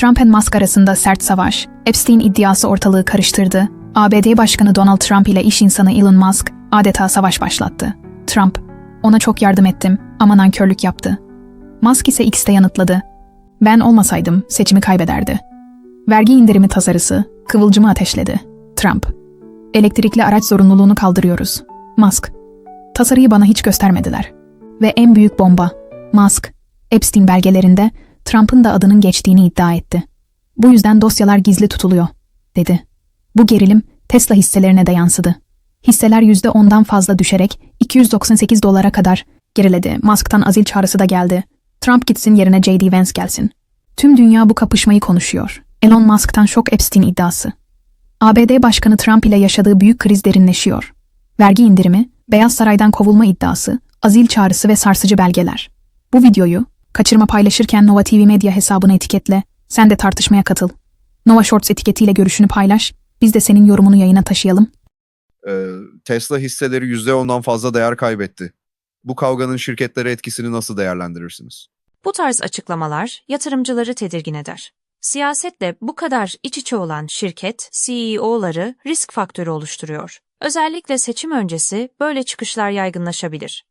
Trump ve Musk arasında sert savaş, Epstein iddiası ortalığı karıştırdı. ABD Başkanı Donald Trump ile iş insanı Elon Musk adeta savaş başlattı. Trump, ona çok yardım ettim ama nankörlük yaptı. Musk ise X'te yanıtladı. Ben olmasaydım seçimi kaybederdi. Vergi indirimi tasarısı kıvılcımı ateşledi. Trump, elektrikli araç zorunluluğunu kaldırıyoruz. Musk, tasarıyı bana hiç göstermediler. Ve en büyük bomba, Musk, Epstein belgelerinde Trump'ın da adının geçtiğini iddia etti. Bu yüzden dosyalar gizli tutuluyor, dedi. Bu gerilim Tesla hisselerine de yansıdı. Hisseler %10'dan fazla düşerek 298 dolara kadar geriledi. Musk'tan azil çağrısı da geldi. Trump gitsin yerine J.D. Vance gelsin. Tüm dünya bu kapışmayı konuşuyor. Elon Musk'tan şok Epstein iddiası. ABD Başkanı Trump ile yaşadığı büyük kriz derinleşiyor. Vergi indirimi, Beyaz Saray'dan kovulma iddiası, azil çağrısı ve sarsıcı belgeler. Bu videoyu kaçırma paylaşırken Nova TV Medya hesabını etiketle, sen de tartışmaya katıl. Nova Shorts etiketiyle görüşünü paylaş, biz de senin yorumunu yayına taşıyalım. Ee, Tesla hisseleri %10'dan fazla değer kaybetti. Bu kavganın şirketlere etkisini nasıl değerlendirirsiniz? Bu tarz açıklamalar yatırımcıları tedirgin eder. Siyasetle bu kadar iç içe olan şirket CEO'ları risk faktörü oluşturuyor. Özellikle seçim öncesi böyle çıkışlar yaygınlaşabilir.